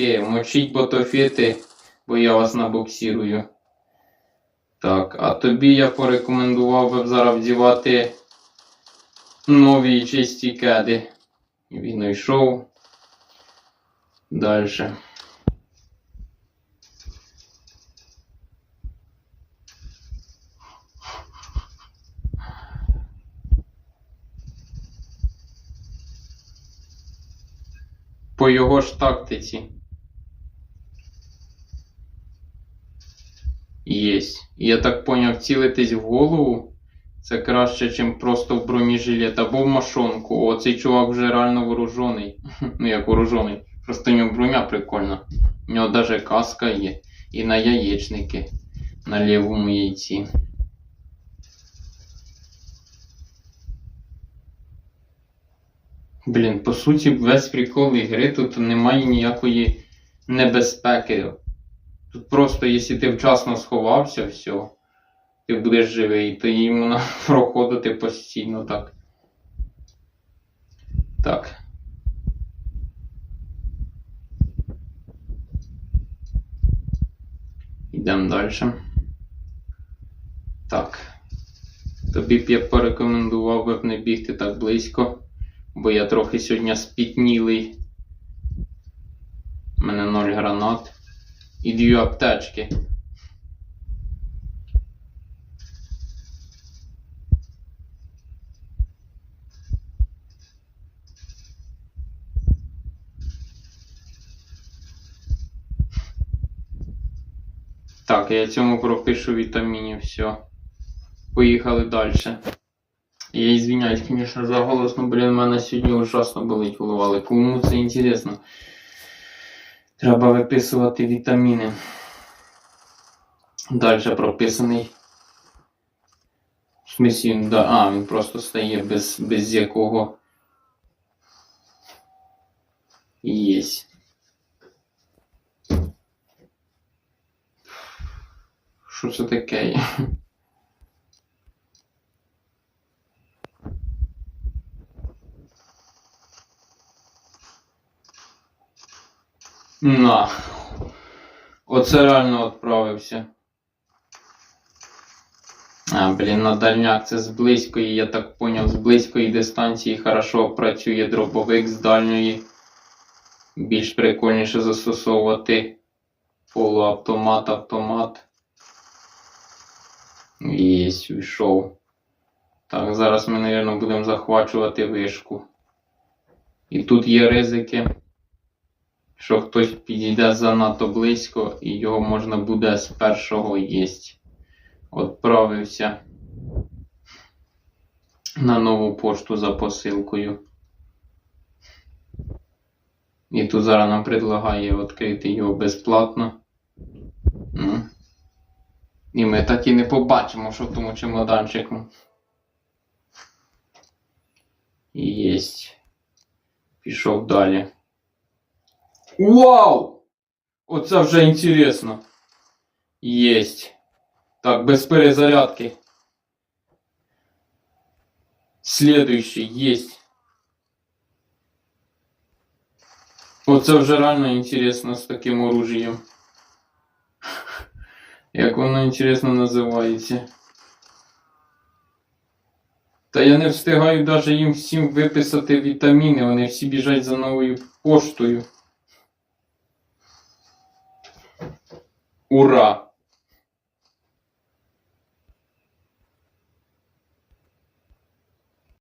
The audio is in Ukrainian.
Е, Мочіть ботофети, бо я вас набоксірую. Так, а тобі я порекомендував би зараз вдівати нові чисті кеди. Він йшов. Далі. По його ж тактиці. Єсть. Я так поняв, цілитись в голову. Це краще, ніж просто в бронежилет або в машонку. О, цей чувак вже реально вооружений. Ну як вооружений. Просто у нього броня прикольна. У нього навіть каска є. І на яєчники. На лівому яйці. Блін, по суті, весь прикол ігри тут немає ніякої небезпеки. Тут просто, якщо ти вчасно сховався, все, ти будеш живий, то іменно проходити постійно так. Так. Йдемо далі. Так. Тобі б я порекомендував би не бігти так близько, бо я трохи сьогодні спітнілий. У мене ноль гранат. І дві аптечки. Так, я цьому пропишу вітамінів, все. Поїхали далі. Я извиняюсь, конечно, за голос, но, блин, в мене сьогодні ужасно болить голова, але кому це інтересно. Треба виписувати вітаміни. Далі прописаний. В смысле, він, да, а, він просто стає без, без якого. Єсть. Що це таке? На. Оце реально відправився. А, блін, на дальняк це з близької, я так поняв, з близької дистанції хорошо працює дробовик з дальньої. Більш прикольніше застосовувати полуавтомат, автомат. Єсть, вийшов. Так, зараз ми, мабуть, будемо захвачувати вишку. І тут є ризики що хтось підійде занадто близько і його можна буде з першого їсть. Отправився на нову пошту за посилкою. І тут зараз нам предлагає відкрити його безплатно. Ну. І ми так і не побачимо, що в тому чемоданчику. Єсть. Пішов далі. Вау! Оце вже інтересно. Єсть. Так, без перезарядки. Следующий есть. Оце вже реально інтересно з таким оружієм. Як воно інтересно називається. Та я не встигаю навіть їм всім виписати вітаміни, вони всі біжать за новою поштою. Ура!